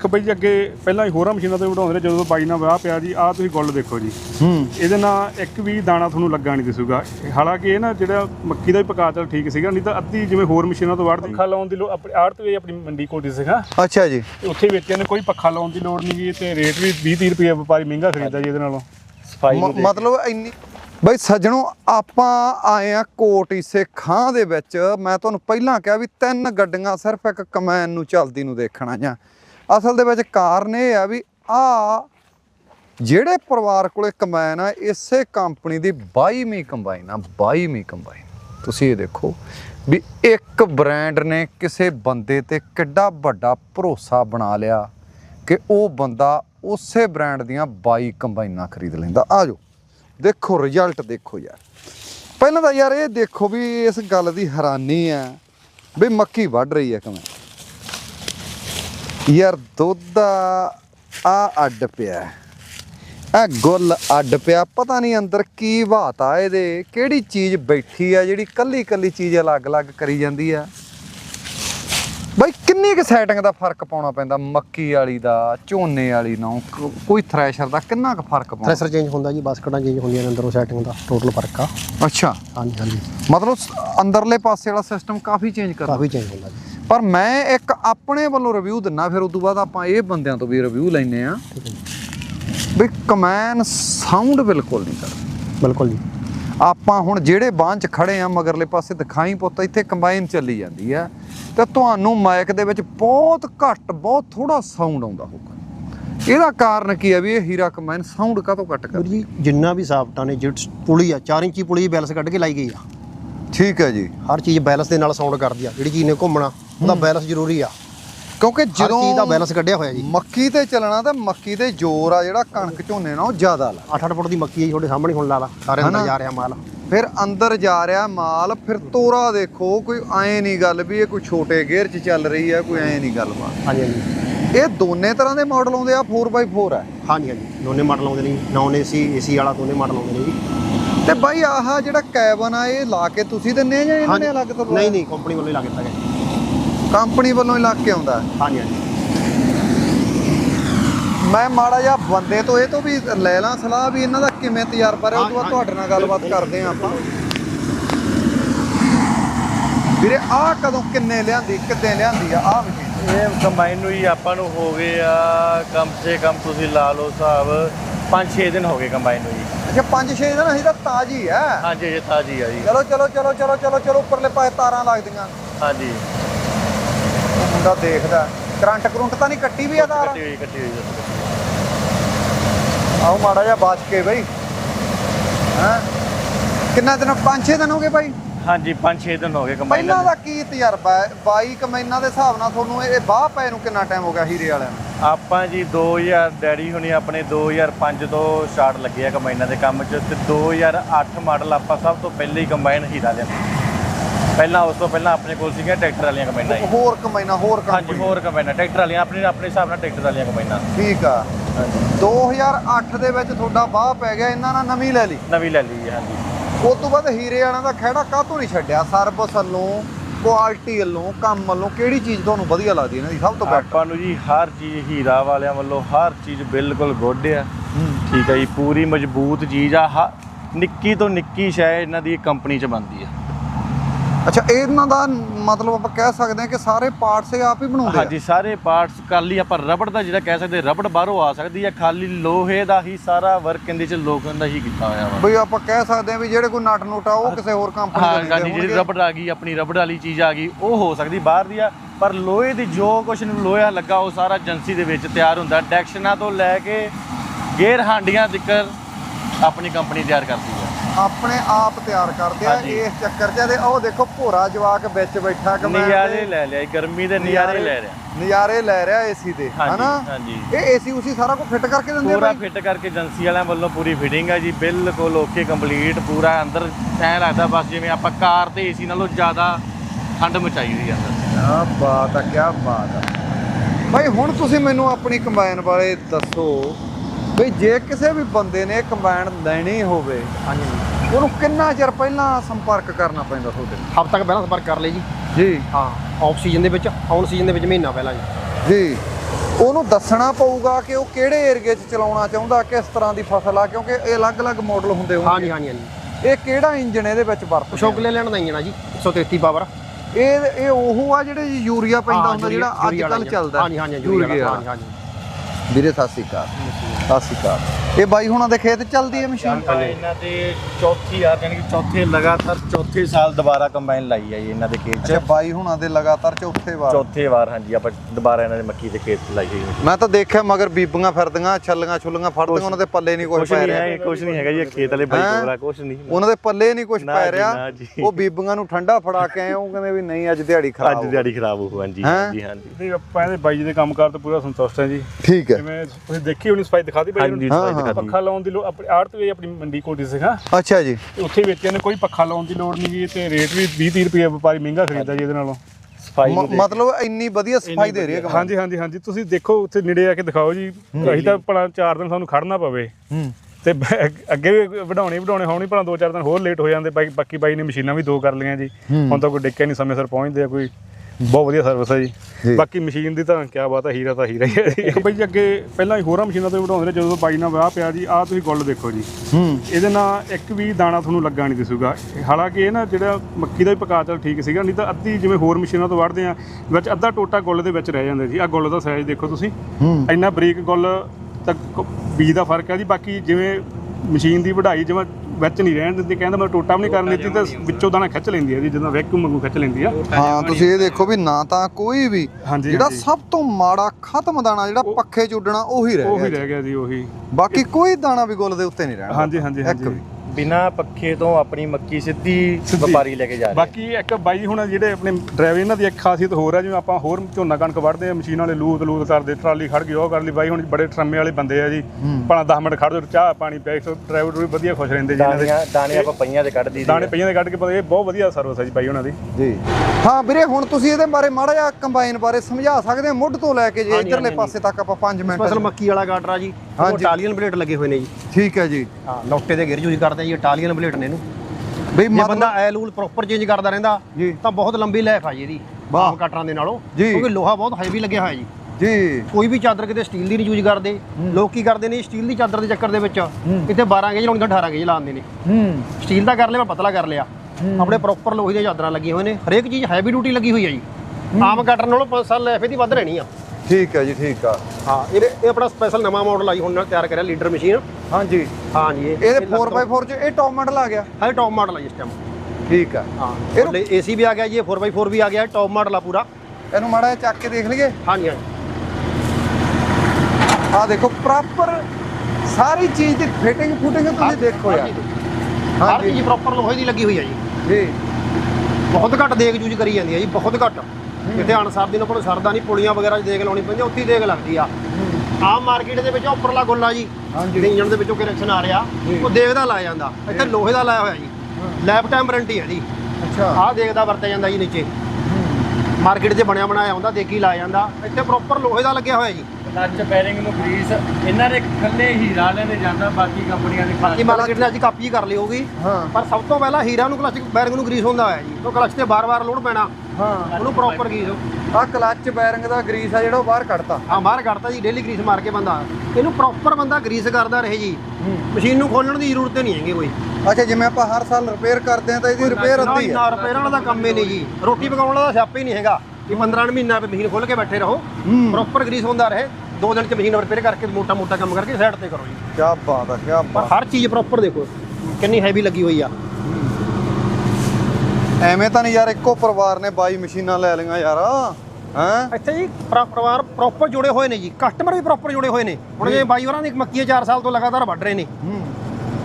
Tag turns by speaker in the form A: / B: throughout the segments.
A: ਇੱਕ ਬਈ ਜੀ ਅੱਗੇ ਪਹਿਲਾਂ ਹੀ ਹੋਰਾਂ ਮਸ਼ੀਨਾਂ ਤੋਂ ਵਢਾਉਂਦੇ ਨੇ ਜਦੋਂ ਬਾਈ ਨਾਲ ਵਿਆਹ ਪਿਆ ਜੀ ਆਹ ਤੁਸੀਂ ਗੁੱਲ ਦੇਖੋ ਜੀ।
B: ਹੂੰ।
A: ਇਹਦੇ ਨਾਲ ਇੱਕ ਵੀ ਦਾਣਾ ਤੁਹਾਨੂੰ ਲੱਗਾ ਨਹੀਂ ਦਿਸੂਗਾ। ਹਾਲਾਂਕਿ ਇਹ ਨਾ ਜਿਹੜਾ ਮੱਕੀ ਦਾ ਵੀ ਪਕਾ ਚੱਲ ਠੀਕ ਸੀਗਾ ਨਹੀਂ ਤਾਂ ਅੱਧੀ ਜਿਵੇਂ ਹੋਰ ਮਸ਼ੀਨਾਂ ਤੋਂ ਵੜਦੀ ਪੱਖਾ ਲਾਉਣ ਦੀ ਲੋ ਆਪਣੀ ਆੜਤ ਵੀ ਆਪਣੀ ਮੰਡੀ ਕੋਲ ਦੀ ਸੀਗਾ।
B: ਅੱਛਾ ਜੀ।
A: ਉੱਥੇ ਵੇਚਿਆ ਨੇ ਕੋਈ ਪੱਖਾ ਲਾਉਣ ਦੀ ਲੋੜ ਨਹੀਂ ਗਈ ਤੇ ਰੇਟ ਵੀ 20 30 ਰੁਪਏ ਵਪਾਰੀ ਮਹਿੰਗਾ ਖਰੀਦਦਾ ਜੀ ਇਹਦੇ ਨਾਲੋਂ। ਸਫ਼ਾਈ
B: ਮਤਲਬ ਇੰਨੀ ਬਈ ਸੱਜਣੋ ਆਪਾਂ ਆਏ ਆ ਕੋਟ ਇਸੇ ਖਾਂ ਦੇ ਵਿੱਚ। ਮੈਂ ਤੁਹਾਨੂੰ ਪਹਿਲਾਂ ਕਿਹਾ ਵੀ ਤਿੰਨ ਗੱਡੀਆਂ ਸਿਰਫ ਇੱਕ ਕਮੈਨ ਨੂੰ ਚੱਲਦੀ ਨੂੰ ਦੇਖਣਾ ਜਾਂ। ਅਸਲ ਦੇ ਵਿੱਚ ਕਾਰਨ ਇਹ ਆ ਵੀ ਆ ਜਿਹੜੇ ਪਰਿਵਾਰ ਕੋਲੇ ਕਮੈਨ ਆ, ਇਸੇ ਕੰਪਨੀ ਦੀ 22ਵੀਂ ਕੰਬਾਈਨ ਆ 22ਵੀਂ ਕੰਬਾਈਨ। ਤੁਸੀਂ ਇਹ ਦੇਖੋ ਵੀ ਇੱਕ ਬ੍ਰਾਂਡ ਨੇ ਕਿਸੇ ਬੰਦੇ ਤੇ ਕਿੱਡਾ ਵੱਡਾ ਭਰੋਸਾ ਬਣਾ ਲਿਆ ਕਿ ਉਹ ਬੰਦਾ ਉਸੇ ਬ੍ਰਾਂਡ ਦੀਆਂ 22 ਕੰਬਾਈਨਾਂ ਖਰੀਦ ਲੈਂਦਾ। ਆ ਜਾਓ, ਦੇਖੋ ਰਿਜ਼ਲਟ ਦੇਖੋ ਯਾਰ। ਪਹਿਲਾਂ ਤਾਂ ਯਾਰ ਇਹ ਦੇਖੋ ਵੀ ਇਸ ਗੱਲ ਦੀ ਹੈਰਾਨੀ ਆ ਵੀ ਮੱਕੀ ਵੱਢ ਰਹੀ ਹੈ ਕਿਵੇਂ ਯਾਰ ਦੁੱਧ ਆ ਅੱਡ ਪਿਆ। ਆ ਗੁੱਲ ਅੱਡ ਪਿਆ। ਪਤਾ ਨਹੀਂ ਅੰਦਰ ਕੀ ਬਾਤ ਆ ਇਹਦੇ। ਕਿਹੜੀ ਚੀਜ਼ ਬੈਠੀ ਆ ਜਿਹੜੀ ਕੱਲੀ ਕੱਲੀ ਚੀਜ਼ ਅਲੱਗ-ਅਲੱਗ ਕਰੀ ਜਾਂਦੀ ਆ? ਬਾਈ ਕਿੰਨੀ ਕੁ ਸੈਟਿੰਗ ਦਾ ਫ਼ਰਕ ਪਾਉਣਾ ਪੈਂਦਾ? ਮੱਕੀ ਵਾਲੀ ਦਾ ਝੋਨੇ ਵਾਲੀ ਕੋ- ਕੋਈ ਥ੍ਰੈਸ਼ਰ ਦਾ ਕਿੰਨਾ ਕੁ ਫ਼ਰਕ ਪਾਉਣਾ?
C: ਥ੍ਰੈਸ਼ਰ ਚੇਂਜ ਹੁੰਦਾ ਜੀ ਬਾਸਕਟਾਂ ਚੇਂਜ ਹੁੰਦੀਆਂ ਨੇ ਅੰਦਰੋਂ ਸੈਟਿੰਗ ਦਾ ਟੋਟਲ ਫ਼ਰਕ ਆ।
B: ਅੱਛਾ।
C: ਹਾਂਜੀ ਹਾਂਜੀ।
B: ਮਤਲਬ ਸ- ਅੰਦਰਲੇ ਪਾਸੇ ਵਾਲਾ ਸਿਸਟਮ ਕਾਫੀ ਚੇਂਜ ਕਰਦਾ।
C: ਕਾਫੀ ਚੇਂਜ ਹੁੰਦਾ ਜੀ।
B: ਪਰ ਮੈਂ ਇੱਕ ਆਪਣੇ ਵੱਲੋਂ ਰਿਵਿਊ ਦਿੰਨਾ ਫਿਰ ਉਸ ਤੋਂ ਬਾਅਦ ਆਪਾਂ ਇਹ ਬੰਦਿਆਂ ਤੋਂ ਵੀ ਰਿਵਿਊ ਲੈਨੇ ਆ ਵੀ ਕਮੈਨ ਸਾਊਂਡ ਬਿਲਕੁਲ ਨਹੀਂ ਕਰਦਾ।
C: ਬਿਲਕੁਲ ਜੀ।
B: ਆਪਾਂ ਹੁਣ ਜਿਹੜੇ ਬਾਂਹ 'ਚ ਖੜੇ ਆ ਮਗਰਲੇ ਪਾਸੇ ਦਿਖਾਈ ਪੁੱਤ ਇੱਥੇ ਕੰਬਾਈਨ ਚੱਲੀ ਜਾਂਦੀ ਆ। ਤੇ ਤੁਹਾਨੂੰ ਮਾਈਕ ਦੇ ਵਿੱਚ ਬਹੁਤ ਘੱਟ ਬਹੁਤ ਥੋੜਾ ਸਾਊਂਡ ਆਉਂਦਾ ਹੋਊਗਾ। ਇਹਦਾ ਕਾਰਨ ਕੀ ਹੈ ਵੀ ਇਹ ਹੀਰਾ ਕੰਬਾਈਨ ਸਾਊਂਡ ਕਾਹਤੋਂ ਘੱਟ ਕਰਦੀ?
C: ਜੀ ਜਿੰਨਾ ਵੀ ਸਾਫਟਾਂ ਨੇ ਜਿਟ ਪੁਲੀ ਆ 4 ਇੰਚੀ ਪੁਲੀ ਬੈਲੈਂਸ ਕੱਢ ਕੇ ਲਾਈ ਗਈ ਆ।
B: ਠੀਕ ਹੈ ਜੀ।
C: ਹਰ ਚੀਜ਼ ਬੈਲੈਂਸ ਦੇ ਨਾਲ ਸਾਊਂਡ ਕਰਦੀ ਆ ਜਿਹੜੀ ਚੀਜ਼ ਨੇ ਘੁੰਮਣਾ। ਉਹਦਾ ਬੈਲੈਂਸ ਜ਼ਰੂਰੀ ਆ।
B: ਕਿਉਂਕਿ
C: ਚੀਜ਼ ਦਾ
B: ਜਦੋਂ
C: ਬੈਲੈਂਸ ਕੱਢਿਆ ਹੋਇਆ ਜੀ।
B: ਮੱਕੀ ਤੇ ਚੱਲਣਾ ਤਾਂ ਮੱਕੀ ਤੇ ਜ਼ੋਰ ਆ ਜਿਹੜਾ ਕਣਕ ਝੋਨੇ ਨਾਲੋਂ ਜ਼ਿਆਦਾ ਲਾ।
C: 8-8 ਫੁੱਟ ਦੀ ਮੱਕੀ ਆ ਜੀ ਤੁਹਾਡੇ ਸਾਹਮਣੇ ਹੁਣ ਲਾ ਲਾ। ਸਾਰੇ ਅੰਦਰ? ਜਾ ਰਿਹਾ ਮਾਲ।
B: ਫਿਰ ਅੰਦਰ ਜਾ ਰਿਹਾ ਮਾਲ ਫਿਰ ਤੋਰਾ ਦੇਖੋ ਕੋਈ ਐ ਨਹੀਂ ਗੱਲ ਵੀ ਇਹ ਕੋਈ ਛੋਟੇ ਗੇਅਰ 'ਚ ਚੱਲ ਰਹੀ ਹੈ ਕੋਈ ਐ ਨਹੀਂ ਗੱਲਬਾਤ
C: ਹਾਂਜੀ ਹਾਂਜੀ।
B: ਇਹ ਦੋਨੇ ਤਰ੍ਹਾਂ ਦੇ ਮਾਡਲ ਆਉਂਦੇ ਆ 4x4 ਹੈ
C: ਹਾਂਜੀ ਹਾਂਜੀ। ਦੋਨੇ ਮਾਡਲ ਆਉਂਦੇ ਨੇ ਨਾਨ ਏਸੀ ਏਸੀ ਵਾਲਾ ਦੋਨੇ ਮਾਡਲ ਆਉਂਦੇ ਨੇ ਜੀ।
B: ਤੇ ਬਾਈ ਆਹ ਜਿਹੜਾ ਕੈਬਨ ਆ ਇਹ ਲਾ ਕੇ ਤੁਸੀਂ ਦਿੰਨੇ ਆ ਜਾਂ ਇਹਨਾਂ ਨੇ ਅਲੱਗ ਤੋਂ
C: ਨਹੀਂ ਨਹੀਂ ਕੰਪਨੀ ਵੱਲੋਂ ਹੀ ਲਾ ਕੇ ਦਿੱਤਾ ਗਿਆ
B: ਕੰਪਨੀ ਵੱਲੋਂ ਹੀ ਲੱਗ ਕੇ ਆਉਂਦਾ
C: ਹਾਂਜੀ ਹਾਂਜੀ।
B: ਮੈਂ ਮਾੜਾ ਜਿਹਾ ਬੰਦੇ ਤੋਂ ਇਹ ਤੋਂ ਵੀ ਲੈ ਲਾਂ ਸਲਾਹ ਵੀ ਇਹਨਾਂ ਦਾ ਕਿਵੇਂ ਤਜਰਬਾ ਰਿਹਾ ਉਹ ਤੋਂ ਬਾਅਦ ਤੁਹਾਡੇ ਨਾਲ ਗੱਲਬਾਤ ਕਰਦੇ ਆ ਆਪਾਂ। ਵੀਰੇ ਆਹ ਕਦੋਂ ਕਿੰਨੇ ਲਿਆਂਦੀ ਕਿੱਦਾਂ ਲਿਆਂਦੀ ਆ? ਆਹ ਮਸ਼ੀਨ
D: ਇਹ ਕੰਬਾਈਨ ਨੂੰ ਹੀ ਆਪਾਂ ਨੂੰ ਹੋ ਗਏ ਆ ਕਮ ਸੇ ਕਮ ਤੁਸੀਂ ਲਾ ਲਓ ਹਿਸਾਬ 5-6 ਦਿਨ ਹੋ ਗਏ ਕੰਬਾਈਨ ਨੂੰ ਜੀ।
B: ਅੱਛਾ 5-6 ਦਿਨ ਅਸੀਂ ਤਾਂ ਤਾਜ਼ੀ ਹੈ
D: ਹਾਂਜੀ ਇਹ ਤਾਜੀ ਆ ਜੀ।
B: ਚਲੋ ਚਲੋ ਚਲੋ ਚਲੋ ਚਲੋ ਚਲੋ ਉੱਪਰਲੇ ਪਾਸੇ ਤਾਰਾਂ ਲੱਗਦੀਆਂ।
D: ਹਾਂਜੀ।
B: ਮੁੰਡਾ ਦੇਖਦਾ ਕਰੰਟ ਕਰੰਟ ਤਾਂ ਨਹੀਂ ਕੱਟੀ ਵੀ ਆ ਤਾਰ
D: ਕੱਟੀ ਹੋਈ ਕੱਟੀ ਹੋਈ
B: ਆਓ ਮਾੜਾ ਜਿਹਾ ਬਾਚ ਕੇ ਬਈ। ਹਾਂ? ਕਿੰਨਾ ਦਿਨ 5-6 ਦਿਨ ਹੋ ਗਏ ਬਾਈ?
D: ਹਾਂਜੀ 5-6 ਦਿਨ ਹੋ ਗਏ ਕੰਬਾਈਨ
B: ਪਹਿਲਾਂ ਦਾ ਕੀ ਤਜਰਬਾ ਹੈ? 22 ਕਮੈਨਾਂ ਦੇ ਹਿਸਾਬ ਨਾਲ ਤੁਹਾਨੂੰ ਇਹ ਬਾਹ ਪੈ ਨੂੰ ਕਿੰਨਾ ਟਾਈਮ ਹੋ ਗਿਆ ਹੀਰੇ ਵਾਲਿਆਂ ਨੂੰ?
D: ਆਪਾਂ ਜੀ 2000 ਡੈਡੀ ਹੁਣੀ ਆਪਣੇ 2005 ਤੋਂ ਸਟਾਰਟ ਲੱਗੇ ਆ ਕੰਬਾਈਨਾਂ ਦੇ ਕੰਮ 'ਚ ਤੇ 2008 ਮਾਡਲ ਆਪਾਂ ਸਭ ਤੋਂ ਪਹਿਲੇ ਹੀ ਕੰਬਾਈਨ ਹੀਰਾ ਲਿਆ। ਪਹਿਲਾਂ ਉਸ ਤੋਂ ਪਹਿਲਾਂ ਆਪਣੇ ਕੋਲ ਸੀਗੀਆਂ ਟਰੈਕਟਰ ਵਾਲੀਆਂ ਕੰਬਾਈਨਾਂ ਜੀ।
B: ਹੋਰ ਕਮੈਨਾਂ ਹੋਰ
D: ਹਾਂਜੀ
B: ਕੰਪਨੀ
D: ਹੋਰ ਕੰਬਾਈਨਾਂ ਟਰੈਕਟਰ ਵਾਲੀਆਂ ਆਪਣੇ ਆਪਣੇ ਹਿਸਾਬ ਨਾਲ ਟਰੈਕਟਰ ਵਾਲੀਆਂ ਕੰਬਾਈਨਾਂ
B: ਠੀਕ ਆ।
D: ਹਾਂਜੀ।
B: 2008 ਦੇ ਵਿੱਚ ਤੁਹਾਡਾ ਬਾਹ ਪੈ ਗਿਆ ਇਹਨਾਂ ਨਾਲ ਨਵੀਂ ਲੈ ਲਈ।
D: ਨਵੀਂ ਲੈ ਲਈ ਹਾਂਜੀ।
B: ਉਸ ਤੋਂ ਬਾਅਦ ਹੀਰੇ ਵਾਲਿਆਂ ਦਾ ਖਹਿੜਾ ਕਾਹਤੋਂ ਨਹੀਂ ਛੱਡਿਆ? ਸਰਵਿਸ ਵੱਲੋਂ ਕੁਆਲਿਟੀ ਵੱਲੋਂ ਕੰਮ ਵੱਲੋਂ ਕਿਹੜੀ ਚੀਜ਼ ਤੁਹਾਨੂੰ ਵਧੀਆ ਲੱਗਦੀ ਇਹਨਾਂ ਦੀ ਸਭ ਤੋਂ ਬੈਸਟ
D: ਆਪਾਂ ਨੂੰ ਜੀ ਹਰ ਚੀਜ਼ ਹੀਰਾ ਵਾਲਿਆਂ ਵੱਲੋਂ ਹਰ ਚੀਜ਼ ਬਿਲਕੁਲ ਗੁੱਡ ਆ। ਠੀਕ ਹੈ ਜੀ ਪੂਰੀ ਮਜ਼ਬੂਤ ਚੀਜ਼ ਆ ਹ- ਨਿੱਕੀ ਤੋਂ ਨਿੱਕੀ ਸ਼ੈ ਇਹਨਾਂ ਦੀ ਕੰਪਨੀ 'ਚ ਬਣਦੀ ਆ।
B: ਅੱਛਾ ਇਹਨਾਂ ਦਾ ਮਤਲਬ ਆਪਾਂ ਕਹਿ ਸਕਦੇ ਹਾਂ ਕਿ ਸਾਰੇ ਪਾਰਟਸ ਇਹ ਆਪ ਹੀ ਬਣਾਉਂਦੇ ਆ?
D: ਹਾਂਜੀ ਸਾਰੇ ਪਾਰਟਸ ਕੱਲ ਹੀ ਆਪਾਂ ਰਬੜ ਦਾ ਜਿਹੜਾ ਕਹਿ ਸਕਦੇ ਰਬੜ ਬਾਹਰੋਂ ਆ ਸਕਦੀ ਆ ਖਾਲੀ ਲੋਹੇ ਦਾ ਹੀ ਸਾਰਾ ਵਰਕ ਇਹਦੇ 'ਚ ਲੋਕਾਂ ਦਾ ਹੀ ਕੀਤਾ ਹੋਇਆ ਵਾ।
B: ਬਈ ਆਪਾਂ ਕਹਿ ਸਕਦੇ ਹਾਂ ਵੀ ਜਿਹੜੇ ਕੋਈ ਨਟ ਨੂਟ ਆ ਉਹ ਕਿਸੇ ਹੋਰ ਕੰਪਨੀ
D: ਹਾਂ
B: ਦੇ
D: ਹਾਂਜੀ
B: ਨਹੀਂ
D: ਜਿਹੜੀ ਰਬੜ ਆ ਗਈ ਆਪਣੀ ਰਬੜ ਵਾਲੀ ਚੀਜ਼ ਆ ਗਈ ਉਹ ਹੋ ਸਕਦੀ ਬਾਹਰ ਦੀ ਆ ਪਰ ਲੋਹੇ ਦੀ ਜੋ ਕੁਛ ਨੂੰ ਲੋਹਾ ਲੱਗਾ ਉਹ ਸਾਰਾ ਏਜੰਸੀ ਦੇ ਵਿੱਚ ਤਿਆਰ ਹੁੰਦਾ। ਡੈਕਸ਼ਨਾਂ ਤੋਂ ਲੈ ਕੇ ਗੇਅਰ ਹਾਂਡੀਆਂ ਤੱਕ ਆਪਣੀ ਕੰਪਨੀ ਤਿਆਰ ਕਰਦੀ
B: ਆਪਣੇ ਆਪ ਤਿਆਰ ਕਰਦੇ ਆ
D: ਹਾਂਜੀ।
B: ਇਸ ਚੱਕਰ 'ਚ ਤੇ ਉਹ ਦੇਖੋ ਭੋਰਾ ਜਵਾਕ ਵਿੱਚ ਬੈਠਾ ਕਮੈਨ
D: ਨਜ਼ਾਰੇ ਲੈ ਲਿਆ ਜੀ, ਗਰਮੀ ਦੇ ਨਜ਼ਾਰੇ ਲੈ ਰਿਹਾ
B: ਨਜ਼ਾਰੇ ਲੈ ਰਿਹਾ ਏਸੀ
D: ਹਾਂਜੀ,
B: ਹਨਾ?
D: ਹਾਂਜੀ।
B: ਇਹ ਏਸੀ ਉਸੀ ਸਾਰਾ ਕੁਝ ਫਿੱਟ ਕਰਕੇ ਦਿੰਦੇ ਆ
D: ਪੂਰਾ ਫਿੱਟ ਕਰਕੇ ਏਜੰਸੀ ਵਾਲਿਆਂ ਵੱਲੋਂ ਪੂਰੀ ਫਿਟਿੰਗ ਹੈ ਜੀ ਬਿਲਕੁਲ ਓਕੇ ਕੰਪਲੀਟ ਪੂਰਾ ਅੰਦਰ ਐਂ ਲੱਗਦਾ ਬਸ ਜਿਵੇਂ ਆਪਾਂ ਕਾਰ ਤੇ ਏਸੀ ਨਾਲੋਂ ਜ਼ਿਆਦਾ ਠੰਡ ਮਚਾਈ ਹੋਈ ਆ। ਅੰਦਰ
B: ਕੀ ਬਾਤ ਆ ਕੀ ਬਾਤ ਆ। ਭਾਈ ਹੁਣ ਤੁਸੀਂ ਮੈਨੂੰ ਆਪਣੀ ਕੰਬਾਈਨ ਬਾਰੇ ਦੱਸੋ ਬਈ ਜੇ ਕਿਸੇ ਵੀ ਬੰਦੇ ਨੇ ਕੰਬਾਈਨ ਲੈਣੀ ਹੋਵੇ
C: ਹਾਂਜੀ।
B: ਉਹਨੂੰ ਕਿੰਨਾ ਚਿਰ ਪਹਿਲਾਂ ਸੰਪਰਕ ਕਰਨਾ ਪੈਂਦਾ ਤੁਹਾਡੇ ਨਾਲ?
C: ਹਫ਼ਤਾ ਤੱਕ ਪਹਿਲਾਂ ਸੰਪਰਕ ਕਰ ਲਈ ਜੀ।
B: ਜੀ।
C: ਹਾਂ ਆਫ ਸੀਜ਼ਨ ਦੇ ਵਿੱਚ ਆਨ ਸੀਜ਼ਨ ਦੇ ਵਿੱਚ ਮਹੀਨਾ ਪਹਿਲਾਂ ਜੀ।
B: ਜੀ। ਉਹਨੂੰ ਦੱਸਣਾ ਪਊਗਾ ਕਿ ਉਹ ਕਿਹੜੇ ਏਰੀਏ 'ਚ ਚਲਾਉਣਾ ਚਾਹੁੰਦਾ ਕਿਸ ਤਰ੍ਹਾਂ ਦੀ ਫਸਲ ਆ ਕਿਉਂਕਿ ਇਹ ਅਲੱਗ-ਅਲੱਗ ਮਾਡਲ ਹੁੰਦੇ ਹੋਣਗੇ।
C: ਹਾਂਜੀ ਹਾਂਜੀ ਹਾਂਜੀ।
B: ਇਹ ਕਿਹੜਾ ਇੰਜਨ ਇਹਦੇ ਵਿੱਚ ਵਰਤਦੇ
C: ਅਸ਼ੋਕ ਲੈ ਲੈਣ ਦਾ ਇੰਜਣ ਆ ਜੀ 133 ਪਾਵਰ
B: ਇਹ ਇਹ ਉਹ ਆ ਜਿਹੜੇ ਯੂਰੀਆ ਪੈਂਦਾ ਹੁੰਦਾ ਜਿਹੜਾ ਅੱਜ ਕੱਲ ਚੱਲਦਾ।
C: ਹਾਂਜੀ ਹਾਂਜੀ ਯੂਰੀਆ
B: ਯੂਰੀਆ।
C: ਹਾਂਜੀ ਹਾਂਜੀ।
B: ਵੀਰੇ ਸਤਿ ਸ਼੍ਰੀ ਅਕਾਲ। ਸਤਿ ਸ਼੍ਰੀ ਅਕਾਲ। ਇਹ ਬਾਈ ਹੁਣਾਂ ਦੇ ਖੇਤ ਚੱਲਦੀ ਹੈ ਮਸ਼ੀਨ?
D: ਇਹਨਾਂ ਦੇ ਚੌਥੀ ਆ ਯਾਨੀ ਕਿ ਚੌਥੇ ਲਗਾਤਾਰ ਚੌਥੇ ਸਾਲ ਦੁਬਾਰਾ ਕੰਬਾਈਨ ਲਾਈ ਆ ਜੀ ਇਹਨਾਂ ਦੇ ਖੇਤ
B: ਅੱਛਾ
D: 'ਚ
B: ਬਾਈ ਹੁਣਾਂ ਦੇ ਲਗਾਤਾਰ ਚੌਥੇ ਵਾਰ?
D: ਚੌਥੇ ਵਾਰ ਹਾਂਜੀ ਆਪਾਂ ਦੁਬਾਰਾ ਇਹਨਾਂ ਦੇ ਮੱਕੀ ਦੇ ਖੇਤ 'ਚ ਲਾਈ ਹੋਈ ਹੈ।
B: ਮੈਂ ਤਾਂ ਦੇਖਿਆ ਮਗਰ ਬੀਬੀਆਂ ਫਿਰਦੀਆਂ ਛੱਲੀਆਂ ਛੁੱਲੀਆਂ ਫੜਦੀਆਂ ਉਹਨਾਂ ਦੇ ਪੱਲੇ ਨਹੀਂ ਕੁਝ
D: ਕੁਛ
B: ਪੈ
D: ਨਹੀਂ
B: ਰਿਹਾ।
D: ਹੈ ਕੁਛ ਨਹੀਂ ਹੈਗਾ ਜੀ ਇਹ ਖੇਤ ਵਾਲੇ ਬਾਈ
B: ਹੈਂ?
D: ਕੋਲ ਆ ਕੁਛ ਨਹੀਂ।
B: ਉਹਨਾਂ ਦੇ ਪੱਲੇ ਨਹੀਂ ਕੁਝ
D: ਨਾ
B: ਪੈ
D: ਜੀ,
B: ਰਿਹਾ।
D: ਨਾ ਜੀ।
B: ਉਹ ਬੀਬੀਆਂ ਨੂੰ ਠੰਡਾ ਫੜਾ ਕੇ ਆਏ ਉਹ ਕਹਿੰਦੇ ਵੀ ਨਹੀਂ ਅੱਜ ਦਿਹਾੜੀ ਖਰਾਬ
D: ਅੱਜ
B: ਹੋ
D: ਦਿਹਾੜੀ ਖਰਾਬ ਹੋ ਹਾਂਜੀ
B: ਹੈਂ?
D: ਹਾਂਜੀ ਹਾਂਜੀ।
A: ਤੇ ਆਪਾਂ ਇਹਦੇ ਬਾਈ ਜੀ ਦੇ ਕੰਮਕਾਰ ਤੋਂ ਪੂਰਾ ਸੰਤੁਸ਼ਟ ਹਾਂ ਜੀ।
B: ਠੀਕ ਹੈ।
A: ਜਿਵੇਂ ਤੁਸੀਂ ਦੇਖੀ ਹੋਣੀ ਸਫ਼ਾਈ ਦਿਖਾਤੀ ਬਾਈ
D: ਹਾਂਜੀ
A: ਨੂੰ?
B: ਹਾਂ,
D: ਸਫ਼ਾਈ
B: ਹਾਂ।
D: ਦਿਖਾ
A: ਪੱਖਾ ਲਾਉਣ ਦੀ ਲੋ ਆਪਣੀ ਆੜਤ ਵੀ ਆਪਣੀ ਮੰਡੀ ਕੋਲ ਦੀ ਸੀਗਾ।
B: ਅੱਛਾ ਜੀ।
A: ਤੇ ਉੱਥੇ ਵੇਚਿਆ ਨੇ ਕੋਈ ਪੱਖਾ ਲਾਉਣ ਦੀ ਲੋੜ ਨਹੀਂ ਗਈ ਤੇ ਰੇਟ ਵੀ 20 30 ਰੁਪਏ ਵਪਾਰੀ ਮਹਿੰਗਾ ਖਰੀਦਦਾ ਜੀ ਇਹਦੇ ਨਾਲੋਂ।
D: ਸਫ਼ਾਈ
B: ਮ- ਮਤਲਬ ਇੰਨੀ ਵਧੀਆ ਸਫ਼ਾਈ ਦੇ ਰਹੀ ਹੈ
A: ਹਾਂਜੀ ਹਾਂਜੀ ਹਾਂਜੀ। ਤੁਸੀਂ ਦੇਖੋ ਉੱਥੇ ਨੇੜੇ ਆ ਕੇ ਦਿਖਾਓ ਜੀ। ਅਸੀਂ ਤਾਂ ਭਲਾ 4 ਦਿਨ ਸਾਨੂੰ ਖੜਨਾ ਪਵੇ।
B: ਹੂੰ।
A: ਤੇ ਬ- ਅੱਗੇ ਵੀ ਵਢਾਉਣੇ ਵਢਾਉਣੇ ਹੋਣੀ ਭਲਾ 2-4 ਦਿਨ ਹੋਰ ਲੇਟ ਹੋ ਜਾਂਦੇ। ਬਾਕੀ ਬਾਕੀ ਬਾਈ ਨੇ ਮਸ਼ੀਨਾਂ ਵੀ ਦੋ ਕਰ ਲਈਆਂ ਜੀ। ਹੁਣ ਤਾਂ ਕੋਈ ਡਿੱਕਿਆ ਨਹੀਂ ਸਮੇਂ ਸਿਰ ਪਹੁੰਚਦੇ ਆ ਕੋਈ। ਬਹੁਤ ਵਧੀਆ ਸਰਵਿਸ ਹੈ
B: ਜੀ।
A: ਜੀ। ਬਾਕੀ ਮਸ਼ੀਨ ਦੀ ਤਾਂ ਕੀ ਬਾਤ ਹੈ ਹੀਰਾ ਤਾਂ ਹੀਰਾ ਹੀ ਹੈ ਜੀ। ਇੱਕ ਬਾਈ ਜੀ ਅੱਗੇ ਪਹਿਲਾਂ ਹੀ ਹੋਰਾਂ ਮਸ਼ੀਨਾਂ ਤੋਂ ਵਢਾਉਂਦੇ ਰਹੇ ਜਦੋਂ ਬਾਈ ਨਾਲ ਵਿਆਹ ਪਿਆ ਜੀ ਆਹ ਤੁਸੀਂ ਗੁੱਲ ਦੇਖੋ ਜੀ।
B: ਹੂੰ।
A: ਇਹਦੇ ਨਾਲ ਇੱਕ ਵੀ ਦਾਣਾ ਤੁਹਾਨੂੰ ਲੱਗਾ ਨਹੀਂ ਦਿਸੂਗਾ। ਹਾਲਾਂਕਿ ਇਹ ਨਾ ਜਿਹੜਾ ਮੱਕੀ ਦਾ ਵੀ ਪਕਾ ਚੱਲ ਠੀਕ ਸੀਗਾ ਨਹੀਂ ਤਾਂ ਅੱਧੀ ਜਿਵੇਂ ਹੋਰ ਮਸ਼ੀਨਾਂ ਤੋਂ ਵੜਦੇ ਆ ਵਿੱਚ ਅੱਧਾ ਟੋਟਾ ਗੁੱਲ ਦੇ ਵਿੱਚ ਰਹਿ ਜਾਂਦਾ ਜੀ। ਆਹ ਗੁੱਲ ਦਾ ਸਾਈਜ਼ ਦੇਖੋ ਤੁਸੀਂ।
B: ਹੂੰ।
A: ਇੰਨਾ ਬਰੀਕ ਗੁੱਲ ਤੱਕ ਬੀਜ ਦਾ ਫ਼ਰਕ ਹੈ ਜੀ। ਬਾਕੀ ਜਿਵੇਂ ਮਸ਼ੀਨ ਦੀ ਵਢਾਈ ਜਿਵੇਂ ਵਿੱਚ ਨਹੀਂ ਰਹਿਣ ਦਿੰਦੀ ਕਹਿੰਦਾ ਮੈਂ ਟੋਟਾ ਵੀ ਨਹੀਂ ਕਰਨ ਦਿੱਤੀ ਤਾਂ ਵਿੱਚੋਂ ਦਾਣਾ ਖਿੱਚ ਲੈਂਦੀ ਹੈ ਜੀ ਜਿੱਦਾਂ ਵੈਕਿਊਮ ਵਾਂਗੂ ਖਿੱਚ ਲੈਂਦੀ ਆ।
B: ਹਾਂ ਤੁਸੀਂ ਇਹ ਦੇਖੋ ਵੀ ਨਾ ਤਾਂ ਕੋਈ ਵੀ ਜਿਹੜਾ। ਸਭ ਤੋਂ ਮਾੜਾ ਖਤਮ ਦਾਣਾ ਜਿਹੜਾ ਪੱਖੇ ਚ ਉੱਡਣਾ ਉਹੀ ਰਹਿ
A: ਉਹੀ
B: ਗਿਆ
A: ਰਹਿ ਗਿਆ ਜੀ ਉਹੀ।
B: ਬਾਕੀ ਕੋਈ ਦਾਣਾ ਵੀ ਗੁੱਲ ਦੇ ਉੱਤੇ ਨਹੀਂ ਰਹਿਣਾ।
A: ਹਾਂਜੀ ਹਾਂਜੀ ਹਾਂਜੀ।
D: ਬਿਨਾ ਪੱਖੇ ਤੋਂ ਆਪਣੀ ਮੱਕੀ ਸਿੱਧੀ। ਵਪਾਰੀ ਲੈ ਕੇ ਜਾ ਰਹੇ।
A: ਬਾਕੀ ਇੱਕ ਬਾਈ ਹੁਣ ਜਿਹੜੇ ਆਪਣੇ ਡਰਾਈਵਰ ਇਹਨਾਂ ਦੀ ਇੱਕ ਖਾਸੀਅਤ ਹੋਰ ਹੈ ਜਿਵੇਂ ਆਪਾਂ ਹੋਰ ਝੋਨਾ ਕਣਕ ਵੜਦੇ ਆ ਮਸ਼ੀਨ ਵਾਲੇ ਲੂਤ ਲੂਤ ਕਰਦੇ ਟਰਾਲੀ ਖੜ ਗਈ ਉਹ ਕਰ ਲਈ। ਬਾਈ ਹੁਣ ਬੜੇ ਟਰਮੇ ਵਾਲੇ ਬੰਦੇ ਆ ਜੀ। ਭਾਣਾ 10 ਮਿੰਟ ਖੜ ਜਾਓ ਚਾਹ ਪਾਣੀ ਪਿਆ ਡਰਾਈਵਰ ਵੀ ਵਧੀਆ ਖੁਸ਼ ਰਹਿੰਦੇ ਜੀ ਇਹਨਾਂ ਦੇ।
D: ਦਾਣੇ ਆਪਾਂ ਪਈਆਂ ਤੇ ਕੱਢ ਦੀ
A: ਦਾਣੇ ਪਈਆਂ ਦੇ ਕੱਢ ਕੇ ਪਤਾ ਇਹ ਬਹੁਤ ਵਧੀਆ ਸਰਵਿਸ ਹੈ ਜੀ ਬਾਈ ਉਹਨਾਂ ਦੀ।
B: ਜੀ। ਹਾਂ ਵੀਰੇ ਹੁਣ ਤੁਸੀਂ ਇਹਦੇ ਬਾਰੇ ਮਾੜਾ ਜਿਹਾ ਕੰਬਾਈਨ ਬਾਰੇ ਸਮਝਾ ਸਕਦੇ ਹੋ ਮੁੱਢ ਤੋਂ ਲੈ ਕੇ ਜੇ ਇਧਰਲੇ ਪਾਸੇ ਤੱਕ ਆਪਾਂ 5 ਮਿੰਟ
C: ਸਪੈਸ਼ਲ ਮੱਕੀ ਵਾਲਾ ਗਾਡਰ ਆ ਜੀ। ਉਹ
B: ਹਾਂਜੀ।
C: ਇਟਾਲੀਅਨ ਬਲੇਡ ਲੱਗੇ ਹੋਏ ਨੇ ਜੀ।
B: ਠੀਕ ਹੈ ਜੀ।
C: ਹਾਂ ਲੋਟੇ ਦੇ ਗਿਰ ਯੂਜ਼ ਕਰਦੇ ਆ ਜੀ ਇਟਾਲੀਅਨ ਬਲੇਡ ਨੇ ਇਹਨੂੰ।
B: ਬਈ
C: ਜੇ
B: ਮਤਲਬ
C: ਬੰਦਾ ਐਲ ਊਲ ਪ੍ਰੋਪਰ ਚੇਂਜ ਕਰਦਾ ਰਹਿੰਦਾ
B: ਜੀ।
C: ਤਾਂ ਬਹੁਤ ਲੰਬੀ ਲਾਈਫ ਆ ਜੀ ਇਹਦੀ
B: ਵਾਹ।
C: ਆਮ ਕਟਰਾਂ ਦੇ ਨਾਲੋਂ
B: ਜੀ।
C: ਕਿਉਂਕਿ ਲੋਹਾ ਬਹੁਤ ਹੈਵੀ ਲੱਗਿਆ ਹੋਇਆ ਜੀ।
B: ਜੀ।
C: ਕੋਈ ਵੀ ਚਾਦਰ ਕਿਤੇ ਸਟੀਲ ਦੀ ਨਹੀਂ ਯੂਜ਼ ਕਰਦੇ। ਲੋਕ ਕੀ ਕਰਦੇ ਨੇ ਸਟੀਲ ਦੀ ਚਾਦਰ ਦੇ ਚੱਕਰ ਦੇ ਵਿੱਚ ਇੱਥੇ 12 ਗੇਜ ਲਾਉਣੀ ਤਾਂ 18 ਗੇਜ ਲਾਉਂਦੇ ਨੇ।
B: ਹੂੰ।
C: ਸਟੀਲ ਦਾ ਕਰ ਲਿਆ ਮੈਂ ਪਤਲਾ ਕਰ ਲਿਆ। ਆਪਣੇ ਪ੍ਰੋਪਰ ਲੋਹੇ ਦੀਆਂ ਚਾਦਰਾਂ ਲੱਗੀਆਂ ਹੋਏ ਨੇ। ਹਰੇਕ ਚੀਜ਼ ਹੈਵੀ ਡਿਊਟੀ ਲੱਗੀ ਹੋਈ ਹੈ ਜੀ। ਆਮ ਕਟਰ ਨਾਲੋਂ 5 ਸਾਲ ਲਾਈਫ ਇਹਦੀ ਵੱਧ ਰਹਿਣੀ ਆ।
B: ਠੀਕ ਹੈ ਜੀ ਠੀਕ ਆ।
C: ਹਾਂ ਇਹ ਇਹ ਆਪਣਾ ਸਪੈਸ਼ਲ ਨਵਾਂ ਮਾਡਲ ਆਈ ਹੁਣ ਨਾਲ ਤਿਆਰ ਕਰਿਆ ਲੀਡਰ ਮਸ਼ੀਨ।
B: ਹਾਂਜੀ।
C: ਹਾਂ ਜੀ ਇਹ
B: ਇਹਦੇ 4x4 ਚ ਇਹ ਟੌਪ ਮਾਡਲ ਆ ਗਿਆ?
C: ਹਾਂ ਟੌਪ ਮਾਡਲ ਆ ਜੀ ਇਸ ਟਾਈਮ
B: ਠੀਕ ਆ।
C: ਹਾਂ
B: ਇਹਨੂੰ
C: ਏਸੀ ਵੀ ਆ ਗਿਆ ਜੀ ਇਹ 4x4 ਵੀ ਆ ਗਿਆ ਟੌਪ ਮਾਡਲ ਆ ਪੂਰਾ।
B: ਇਹਨੂੰ ਮਾੜਾ ਚੱਕ ਕੇ ਦੇਖ ਲਈਏ।
C: ਹਾਂਜੀ ਹਾਂਜੀ।
B: ਆ ਦੇਖੋ ਪ੍ਰੋਪਰ ਸਾਰੀ ਚੀਜ਼ ਦੀ ਫਿਟਿੰਗ ਫੁਟਿੰਗ ਤੁਸੀਂ ਦੇਖੋ ਯਾਰ। ਹਾਂਜੀ।
C: ਚੀਜ਼ ਪ੍ਰੋਪਰ ਲੋਹੇ ਦੀ ਲੱਗੀ ਹੋਈ ਹੈ ਜੀ।
B: ਜੀ।
C: ਬਹੁਤ ਘੱਟ ਦੇਗ ਯੂਜ਼ ਕਰੀ ਜਾਂਦੀ ਹੈ ਜੀ ਬਹੁਤ ਘੱਟ। ਕਿਤੇ ਅਨਸਰ ਦੀ ਨੂੰ ਕੋਲ ਸਰਦਾ ਨਹੀਂ ਪੁਲੀਆਂ ਵਗੈਰਾ 'ਚ ਦੇਗ ਲਾਉਣੀ ਪੈਂਦੀ ਉੱਥੇ ਦੇਗ ਲੱਗਦੀ ਆ। ਆਮ ਮਾਰਕੀਟ ਦੇ ਵਿੱਚ ਉੱਪਰਲਾ ਗੁੱਲਾ ਜੀ
B: ਹਾਂਜੀ।
C: ਜਿਹੜੇ ਇੰਜਣ ਦੇ ਵਿੱਚੋਂ ਕਨੈਕਸ਼ਨ ਆ ਰਿਹਾ ਉਹ ਦੇਗ ਦਾ ਲਾਇਆ ਜਾਂਦਾ ਇੱਥੇ ਲੋਹੇ ਦਾ ਲਾਇਆ ਹੋਇਆ ਜੀ। ਲਾਈਫ ਟਾਈਮ ਵਾਰੰਟੀ ਹੈ ਜੀ।
B: ਅੱਛਾ।
C: ਆਹ ਦੇਗ ਦਾ ਵਰਤਿਆ ਜਾਂਦਾ ਜੀ ਨੀਚੇ। ਮਾਰਕੀਟ 'ਚ ਬਣਿਆ ਬਣਾਇਆ ਹੁੰਦਾ ਦੇਗੀ ਲਾਇਆ ਜਾਂਦਾ। ਇੱਥੇ ਪ੍ਰੋਪਰ ਲੋਹੇ ਦਾ ਲੱਗਿਆ ਹੋਇਆ ਜੀ।
D: ਕਲੱਚ ਬੈਰਿੰਗ ਨੂੰ ਗਰੀਸ ਇਹਨਾਂ ਦੇ ਇਕੱਲੇ ਹੀਰਾ ਲੈਣੇ ਜਾਂਦਾ ਬਾਕੀ ਕੰਪਨੀਆਂ ਦੇ
C: ਬਾਕੀ ਮਾਰਕੀਟ ਨੇ ਅੱਜ ਕਾਪੀ ਕਰ ਲਈ ਹੋਊਗੀ
B: ਹਾਂ।
C: ਪਰ ਸਭ ਤੋਂ ਪਹਿਲਾਂ ਹੀਰਾ ਨੂੰ ਕਲਚ ਬੈਰਿੰਗ ਨੂੰ ਗਰੀਸ ਹੁੰਦਾ ਹੋਇਆ ਜੀ। ਉਹ ਕਲਚ ਤੇ ਬਾਰ-ਬਾਰ ਲੋਡ ਪੈਣਾ।
B: ਹਾਂ।
C: ਉਹਨੂੰ ਪ੍ਰੋਪਰ ਗਰੀਸ
B: ਆ ਕਲੱਚ ਬੈਰਿੰਗ ਦਾ ਗਰੀਸ ਆ ਜਿਹੜਾ ਉਹ ਬਾਹਰ ਕੱਢਤਾ।
C: ਹਾਂ ਬਾਹਰ ਕੱਢਤਾ ਜੀ ਡੇਲੀ ਗਰੀਸ ਮਾਰ ਕੇ ਬੰਦਾ। ਇਹਨੂੰ ਪ੍ਰੋਪਰ ਬੰਦਾ ਗਰੀਸ ਕਰਦਾ ਰਹੇ ਜੀ। ਮਸ਼ੀਨ ਨੂੰ ਖੋਲਣ ਦੀ ਜ਼ਰੂਰਤ ਨਹੀਂ ਹੈਗੀ ਕੋਈ।
B: ਅੱਛਾ ਜਿਵੇਂ ਆਪਾਂ ਹਰ ਸਾਲ ਰਿਪੇਅਰ ਕਰਦੇ ਆ ਤਾਂ ਇਹਦੀ ਰਿਪੇਅਰ
C: ਨਾ
B: ਅੱਧੀ
C: ਨਾ ਰਿਪੇਅਰ ਵਾਲਾ ਦਾ ਕੰਮ ਹੀ ਨਹੀਂ ਜੀ। ਰੋਟੀ ਪਕਾਉਣ ਵਾਲਾ ਸਿਆਪਾ ਹੀ ਨਹੀਂ ਹੈਗਾ। ਕਿ 15 ਮਹੀਨਾ ਮਸ਼ੀਨ ਖੋਲ ਕੇ ਬੈਠੇ ਰਹੋ।
B: ਹੂੰ।
C: ਪ੍ਰੋਪਰ ਗਰੀਸ ਹੁੰਦਾ ਰਹੇ। ਦੋ ਦਿਨ ਚ ਮਸ਼ੀਨ ਰਿਪੇਅਰ ਕਰਕੇ ਮੋਟਾ ਮੋਟਾ ਕੰਮ ਕਰਕੇ ਸਾਈਡ ਤੇ ਕਰੋ ਜੀ।
B: ਕੀ ਬਾਤ ਆ ਕੀ
C: ਪਰ
B: ਬਾਤ।
C: ਹਰ ਚੀਜ਼ ਪ੍ਰੋਪਰ ਦੇਖੋ ਕਿੰਨੀ ਹੈਵੀ ਲੱਗੀ ਹੋਈ ਆ।
B: ਐਵੇਂ ਤਾਂ ਨਹੀਂ ਯਾਰ ਇੱਕੋ ਪਰਿਵਾਰ ਨੇ 22 ਮਸ਼ੀਨਾਂ ਲੈ ਲਈਆਂ ਯਾਰ ਹੈਂ?
C: ਇੱਥੇ ਜੀ ਪਰਾ- ਪਰਿਵਾਰ ਪ੍ਰੋਪਰ ਜੁੜੇ ਹੋਏ ਨੇ ਜੀ ਕਸਟਮਰ ਵੀ ਪ੍ਰੋਪਰ ਜੁੜੇ ਹੋਏ ਨੇ। ਹੁਣ ਜੇ ਬਾਈ ਹੋਰਾਂ ਦੀ ਮੱਕੀ 4 ਸਾਲ ਤੋਂ ਲਗਾਤਾਰ ਵੱਢ ਰਹੇ ਨੇ।
B: ਹੂੰ।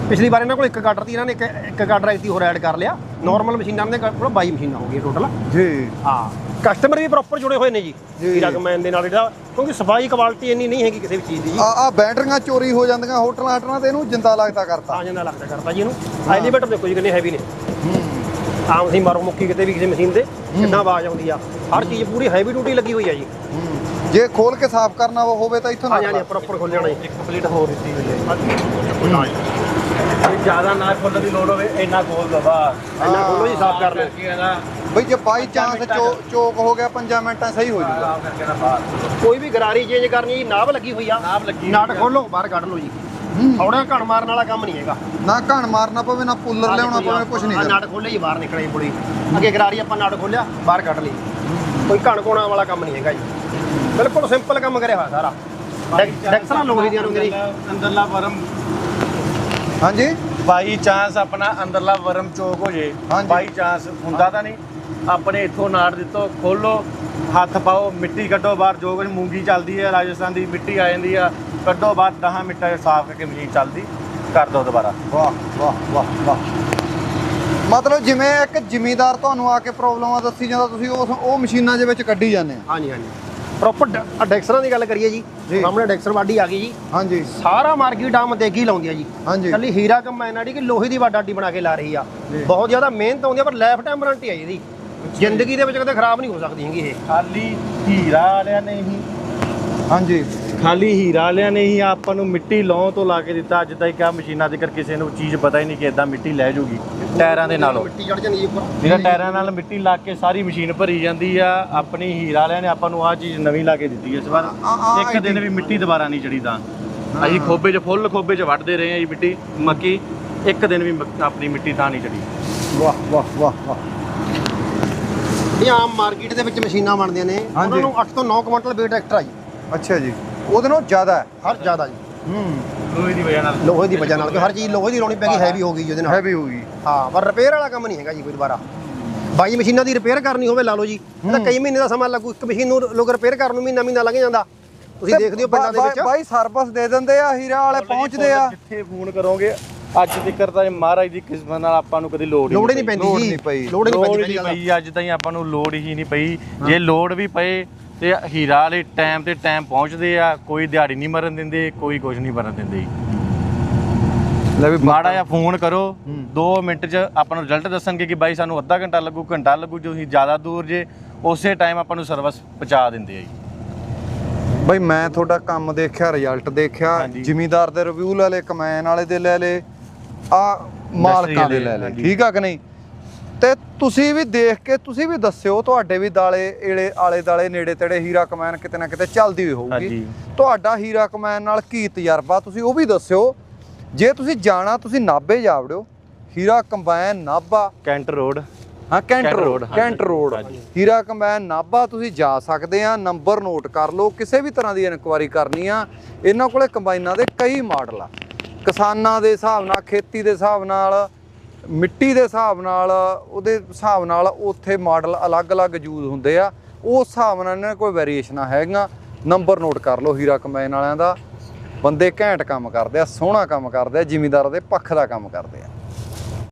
C: ਪਿਛਲੀ ਵਾਰ ਇਹਨਾਂ ਕੋਲ ਇੱਕ ਗਾਡਰ ਸੀ ਇਹਨਾਂ ਨੇ ਇੱਕ ਇੱਕ ਗਾਡਰ ਐਤੀ ਹੋਰ ਐਡ ਕਰ ਲਿਆ। ਨਾਰਮਲ ਮਸ਼ੀਨਾਂ ਦੇ ਕੋਲ 22 ਮਸ਼ੀਨਾਂ ਹੋ ਗਈਆਂ ਟੋਟਲ
B: ਜੀ।
C: ਹਾਂ। ਕਸਟਮਰ ਵੀ ਪ੍ਰੋਪਰ ਜੁੜੇ ਹੋਏ ਨੇ ਜੀ
B: ਜੀ।
C: ਹੀਰਾ ਕਮੈਨ ਦੇ ਨਾਲ ਜਿਹੜਾ ਕਿਉਂਕਿ ਸਫ਼ਾਈ ਕੁਆਲਿਟੀ ਇੰਨੀ ਨਹੀਂ ਹੈਗੀ ਕਿਸੇ ਵੀ ਚੀਜ਼ ਦੀ ਜੀ।
B: ਆ ਆ ਬੈਟਰੀਆਂ ਚੋਰੀ ਹੋ ਜਾਂਦੀਆਂ ਹੋਟਲਾਂ ਹਾਟਲਾਂ ਤੇ ਇਹਨੂੰ ਜਿੰਦਾ ਲੱਗਦਾ ਕਰਤਾ।
C: ਆ ਜਾਂਦਾ ਲੱਗਦਾ ਕਰਦਾ ਜੀ ਇਹਨੂੰ। ਐਲੀਵੇਟਰ ਦੇਖੋ ਜੀ ਕਿੰਨੇ ਹੈਵੀ ਨੇ। ਆਮ ਸੀ ਮਾਰੋ ਮੁੱਕੀ ਕਿਤੇ ਵੀ ਕਿਸੇ ਮਸ਼ੀਨ ਦੇ ਕਿੰਨਾ ਆਵਾਜ਼ ਆਉਂਦੀ ਆ। ਹਰ ਚੀਜ਼ ਪੂਰੀ ਹੈਵੀ ਡਿਊਟੀ ਲੱਗੀ ਹੋਈ ਆ ਜੀ।
B: ਹੂੰ। ਜੇ ਖੋਲ ਕੇ ਸਾਫ਼ ਕਰਨਾ ਹੋਵੇ ਤਾਂ ਇੱਥੋਂ
C: ਆ
B: ਨਾ
C: ਜਾਣੀ ਪ੍ਰੋਪਰ ਖੋਲ ਜਾਣਾ
D: ਇੱਕ ਪਲੇਟ ਹੋਰ ਦਿੱਤੀ ਹੋਈ ਹੈ ਜੇ। ਜ਼ਿਆਦਾ ਨਾ ਖੋਲਣ ਦੀ ਲੋੜ ਹੋਵੇ ਇੰਨਾ ਖੋਲ ਦੋ ਬਸ।
C: ਇੰਨਾ ਖੋਲੋ ਜੀ ਸਾਫ਼ ਕਰ
D: ਇਹਦਾ
B: ਬਈ ਜੇ ਬਾਈ ਚਾਂਸ ਚੋਕ ਹੋ ਗਿਆ 5 ਮਿੰਟਾਂ ਸਹੀ ਹੋ
D: ਬਾਹਰ
C: ਕੋਈ ਵੀ ਗਰਾਰੀ ਚੇਂਜ ਕਰਨੀ ਨਾਭ ਲੱਗੀ ਹੋਈ ਆ।
D: ਨਾਭ ਲੱਗੀ
C: ਨਾਟ ਖੋਲੋ ਬਾਹਰ ਕੱਢ ਲਓ ਜੀ। ਥੋੜਾ ਘਣ ਮਾਰਨ ਵਾਲਾ ਕੰਮ ਨਹੀਂ ਹੈਗਾ।
B: ਨਾ ਘਣ ਮਾਰਨਾ ਪਵੇ ਨਾ ਪੁੱਲਰ ਲਿਆਉਣਾ ਪਵੇ ਕੁਝ ਨਹੀਂ
C: ਨਾਟ ਖੋਲੇ ਜੀ ਬਾਹਰ ਨਿਕਲੇ ਪੁੜੀ ਅੱਗੇ ਗਰਾਰੀ ਆਪਾਂ ਨਾਟ ਖੋਲਿਆ ਬਾਹਰ ਕੱਢ ਲਈ। ਕੋਈ ਘਣ ਕੋਣਾ ਵਾਲਾ ਕੰਮ ਨਹੀਂ ਹੈਗਾ ਜੀ। ਬਿਲਕੁਲ ਸਿੰਪਲ ਕੰਮ ਕਰਿਆ ਹੋਇਆ ਸਾਰਾ। ਡੈਕ- ਡੈਕਸਰਾਂ ਲੋਹੇ ਦੀਆਂ ਜੀ
D: ਅੰਦਰਲਾ ਵਰਮ
B: ਹਾਂਜੀ।
D: ਬਾਈ ਚਾਂਸ ਆਪਣਾ ਅੰਦਰਲਾ ਵਰਮ ਚੋਕ ਹੋ ਜੇ। ਬਾਈ ਚਾਂਸ ਹੁੰਦਾ ਤਾਂ ਨਹੀਂ। ਆਪਣੇ ਇੱਥੋਂ ਨਾੜ ਦਿੱਤੋ ਖੋਲੋ ਹੱਥ ਪਾਓ ਮਿੱਟੀ ਕੱਢੋ ਬਾਹਰ ਜੋ ਕੁਝ ਮੂੰਗੀ ਚੱਲਦੀ ਹੈ ਰਾਜਸਥਾਨ ਦੀ ਮਿੱਟੀ ਆ ਜਾਂਦੀ ਆ ਕੱਢੋ ਬਾਹਰ 10 ਮਿੰਟਾਂ 'ਚ ਸਾਫ਼ ਕਰਕੇ ਮਸ਼ੀਨ ਚੱਲਦੀ ਕਰ ਦੋ ਦੁਬਾਰਾ।
B: ਵਾਹ ਵਾਹ ਵਾਹ ਵਾਹ। ਮਤਲਬ ਜਿਵੇਂ ਇੱਕ ਜ਼ਿਮੀਦਾਰ ਤੁਹਾਨੂੰ ਆ ਕੇ ਪ੍ਰੋਬਲਮਾਂ ਦੱਸੀ ਜਾਂਦਾ ਤੁਸੀਂ ਉਸ ਉਹ ਮਸ਼ੀਨਾਂ ਦੇ ਵਿੱਚ ਕੱਢੀ ਜਾਂਦੇ ਆ
C: ਹਾਂਜੀ ਹਾਂਜੀ। ਪ੍ਰੋਪਰ ਡੈਕਸਰਾਂ ਦੀ ਗੱਲ ਕਰੀਏ ਜੀ।
B: ਜੀ।
C: ਸਾਹਮਣੇ ਡੈਕਸਰ ਵਾਡੀ ਆ ਗਈ ਜੀ।
B: ਹਾਂਜੀ।
C: ਸਾਰਾ ਮਾਰਕੀਟ ਆਮ ਦੇਗੀ ਲਾਉਂਦੀ ਆ ਜੀ।
B: ਹਾਂਜੀ।
C: ਕੱਲੀ ਹੀਰਾ ਕੰਬਾਈਨ ਆੜੀ ਕਿ ਲੋਹੇ ਦੀ ਵਾਡਾ ਅੱਡੀ ਬਣਾ ਕੇ ਲਾ ਰਹੀ ਆ।
B: ਜੀ।
C: ਬਹੁਤ ਜ਼ਿਆਦਾ ਮਿਹਨਤ ਆਉਂਦੀ ਆ ਪਰ ਲਾਈਫ ਟਾਈਮ ਵਾਰੰਟੀ ਆ ਇਹਦੀ। ਜ਼ਿੰਦਗੀ ਦੇ ਵਿੱਚ ਕਦੇ ਖਰਾਬ ਨਹੀਂ ਹੋ ਸਕਦੀ ਹੈਗੀ ਇਹ।
D: ਖਾਲੀ ਹੀਰਾ ਵਾਲਿਆਂ ਨੇ ਹੀ।
B: ਹਾਂਜੀ।
D: ਖਾਲੀ ਹੀਰਾ ਵਾਲਿਆਂ ਨੇ ਹੀ ਆਪਾਂ ਨੂੰ ਮਿੱਟੀ ਲਾਉਣ ਤੋਂ ਲਾ ਕੇ ਦਿੱਤਾ। ਅੱਜ ਤਾਈਂ ਕਿਆ ਮਸ਼ੀਨਾਂ ਦੇ ਕਰ ਕਿਸੇ ਨੂੰ ਚੀਜ਼ ਪਤਾ ਹੀ ਨਹੀਂ ਕਿ ਇਦਾਂ ਮਿੱਟੀ ਲੈ ਜੂਗੀ। ਟਾਇਰਾਂ ਦੇ ਨਾਲੋਂ।
C: ਮਿੱਟੀ ਚੜ ਜਾਂਦੀ ਉੱਪਰ।
D: ਜਿਹੜਾ ਟਾਇਰਾਂ ਨਾਲ ਮਿੱਟੀ ਲਾ ਕੇ ਸਾਰੀ ਮਸ਼ੀਨ ਭਰੀ ਜਾਂਦੀ ਆ। ਆਪਣੀ ਹੀਰਾ ਵਾਲਿਆਂ ਨੇ ਆਪਾਂ ਨੂੰ ਆਹ ਚੀਜ਼ ਨਵੀਂ ਲਾ ਕੇ ਦਿੱਤੀ ਇਸ ਵਾਰ।
B: ਆ- ਆ
D: ਇੱਕ ਦਿਨ ਵੀ ਮਿੱਟੀ ਦੁਬਾਰਾ ਨਹੀਂ ਚੜੀ ਤਾਂ ਅਸੀਂ ਖੋਬੇ 'ਚ ਫੁੱਲ ਖੋਬੇ 'ਚ ਵੱਢਦੇ ਰਹੇ ਆ ਜੀ ਮਿੱਟੀ। ਮੱਕੀ ਇੱਕ ਦਿਨ ਵੀ ਆਪਣੀ ਮਿੱਟੀ ਤਾਂ ਨਹੀਂ ਚੜੀ
B: ਵਾਹ ਵਾਹ ਵਾਹ ਵਾਹ।
C: ਇਹ ਆਮ ਮਾਰਕੀਟ ਦੇ ਵਿੱਚ ਮਸ਼ੀਨਾਂ ਬਣਦੀਆਂ ਨੇ। ਉਹਨਾਂ ਨੂੰ 8 ਤੋਂ 9 ਕੁਇੰਟਲ weight ਐਕਸਟਰਾ ਜੀ।
B: ਅੱਛਾ ਜੀ। ਉਹਦੇ ਨਾਲੋਂ ਜ਼ਿਆਦਾ ਹੈ?
C: ਹਰ ਜ਼ਿਆਦਾ ਜੀ।
B: ਹੂੰ।
D: ਲੋਹੇ ਦੀ ਵਜ੍ਹਾ ਨਾਲ।
C: ਲੋਹੇ ਦੀ ਵਜ੍ਹਾ ਨਾਲ ਕਿ ਹਰ ਚੀਜ਼ ਲੋਹੇ ਦੀ ਲਾਉਣੀ ਪੈਗੀ ਹੈਵੀ ਹੋ ਗਈ ਜੀ ਉਹਦੇ ਨਾਲ।
B: ਹੈਵੀ ਹੋਊਗੀ
C: ਹਾਂ ਪਰ ਰਿਪੇਅਰ ਵਾਲਾ ਕੰਮ ਨਹੀਂ ਹੈਗਾ ਜੀ ਕੋਈ ਦੁਬਾਰਾ। ਬਾਈ ਮਸ਼ੀਨਾਂ ਦੀ ਰਿਪੇਅਰ ਕਰਨੀ ਹੋਵੇ ਲਾ ਲਓ ਜੀ। ਇਹ ਤਾਂ ਕਈ ਮਹੀਨੇ ਦਾ ਸਮਾਂ ਲੱਗੂ ਇੱਕ ਮਸ਼ੀਨ ਨੂੰ ਲੋਕ ਰਿਪੇਅਰ ਕਰਨ ਨੂੰ ਮਹੀਨਾ ਮਹੀਨਾ ਲੱਗ ਜਾਂਦਾ। ਤੁਸੀਂ ਦੇਖਦੇ ਹੋ ਪਿੰਡਾਂ ਦੇ ਵਿੱਚ।
B: ਬਾਈ ਸਰਵਿਸ ਦੇ ਦਿੰਦੇ ਆ ਹੀਰਾ ਵਾਲੇ ਪਹੁੰਚਦੇ ਆ।
D: ਜਿੱਥੇ ਫੋਨ ਕਰੋਗੇ ਅੱਜ ਤੱਕ ਤਾਂ ਇਹ ਮਹਾਰਾਜ ਦੀ ਕਿਸਮਤ ਨਾਲ ਆਪਾਂ ਨੂੰ ਕਦੀ ਲੋੜ
C: ਲੋੜ ਹੀ ਨਹੀਂ ਪੈਂਦੀ
B: ਲੋੜ ਨਹੀਂ ਪਈ।
C: ਲੋੜ ਹੀ ਨਹੀਂ
D: ਲੋੜ
C: ਪੈਂਦੀ
D: ਹੀ
C: ਪਹਿਲੀ
D: ਨਹੀਂ
C: ਗੱਲ
D: ਪਈ ਅੱਜ ਤਾਈਂ ਆਪਾਂ ਨੂੰ ਲੋੜ ਹੀ ਨਹੀਂ ਪਈ। ਜੇ ਲੋੜ ਵੀ ਪਏ ਤੇ ਹੀਰਾ ਵਾਲੇ ਟਾਈਮ ਤੇ ਟਾਈਮ ਪਹੁੰਚਦੇ ਆ ਕੋਈ ਦਿਹਾੜੀ ਨਹੀਂ ਮਰਨ ਦਿੰਦੇ ਕੋਈ ਕੁਝ ਨਹੀਂ ਮਰਨ ਦਿੰਦੇ। ਜੀ।
B: ਲੈ ਵੀ
D: ਮਾੜਾ ਜਿਹਾ ਫੋਨ ਕਰੋ 2 ਮਿੰਟ 'ਚ ਆਪਾਂ ਨੂੰ ਰਿਜ਼ਲਟ ਦੱਸਣਗੇ ਕਿ ਬਾਈ ਸਾਨੂੰ ਅੱਧਾ ਘੰਟਾ ਲੱਗੂ ਘੰਟਾ ਲੱਗੂ ਜੋ ਅਸੀਂ ਜ਼ਿਆਦਾ ਦੂਰ ਜੇ ਉਸੇ ਟਾਈਮ ਆਪਾਂ ਨੂੰ ਸਰਵਿਸ ਪਹੁੰਚਾ ਦਿੰਦੇ ਆ ਜੀ।
B: ਬਈ ਮੈਂ ਤੁਹਾਡਾ ਕੰਮ ਦੇਖਿਆ ਰਿਜ਼ਲਟ ਦੇਖਿਆ।
D: ਹਾਂਜੀ।
B: ਜ਼ਿਮੀਦਾਰ ਦੇ ਰਿਵਿਊ ਲੈ ਲੇ ਕਮੈਨ ਵਾਲੇ ਦੇ ਲੈ ਲੇ ਆ ਮਾਲਕਾਂ ਦੇ ਲੈ ਲੇ। ਠੀਕ ਆ ਕਿ ਨਹੀਂ ਤੇ ਤੁਸੀਂ ਵੀ ਦੇਖ ਕੇ ਤੁਸੀਂ ਵੀ ਦੱਸਿਓ ਤੁਹਾਡੇ ਵੀ ਦਾਲੇ ਏਲੇ ਆਲੇ ਦਾਲੇ ਨੇੜੇ ਤੇੜੇ ਹੀਰਾ ਕਮੈਨ ਕਿਤੇ ਨਾ ਕਿਤੇ ਚੱਲਦੀ ਹੋਈ ਹੋਊਗੀ। ਤੁਹਾਡਾ ਹੀਰਾ ਕਮੈਨ ਨਾਲ ਕੀ ਤਜਰਬਾ ਤੁਸੀਂ ਉਹ ਵੀ ਦੱਸਿਓ ਜੇ ਤੁਸੀਂ ਜਾਣਾ ਤੁਸੀਂ ਨਾਭੇ ਜਾ ਵੜਿਓ Heera combine Nabha
D: cantt road
B: ਹਾਂ cantt road. Cantt road. Heera combine Nabha ਤੁਸੀਂ ਜਾ ਸਕਦੇ ਆ ਨੰਬਰ ਨੋਟ ਕਰ ਲਓ ਕਿਸੇ ਵੀ ਤਰ੍ਹਾਂ ਦੀ ਇਨਕੁਆਰੀ ਕਰਨੀ ਆ ਇਹਨਾਂ ਕੋਲੇ ਕੰਬਾਈਨਾਂ ਦੇ ਕਈ ਮਾਡਲ ਆ ਕਿਸਾਨਾਂ ਦੇ ਹਿਸਾਬ ਨਾਲ, ਖੇਤੀ ਦੇ ਹਿਸਾਬ ਨਾਲ, ਮਿੱਟੀ ਦੇ ਹਿਸਾਬ ਨਾਲ, ਉਹਦੇ ਹਿਸਾਬ ਨਾਲ ਉੱਥੇ ਮਾਡਲ ਅਲੱਗ-ਅਲੱਗ ਯੂਜ਼ ਹੁੰਦੇ ਆ। ਉਸ ਹਿਸਾਬ ਨਾਲ ਇਹਨਾਂ ਕੋਈ ਵੇਰੀਏਸ਼ਨਾਂ ਹੈਗੀਆਂ। ਨੰਬਰ ਨੋਟ ਕਰ ਲਓ ਹੀਰਾ ਕੰਬਾਈਨ ਵਾਲਿਆਂ ਦਾ। ਬੰਦੇ ਘੈਂਟ ਕੰਮ ਕਰਦੇ ਆ, ਸੋਹਣਾ ਕੰਮ ਕਰਦੇ ਆ, ਜ਼ਿਮੀਦਾਰਾਂ ਦੇ ਪੱਖ ਦਾ ਕੰਮ ਕਰਦੇ ਆ।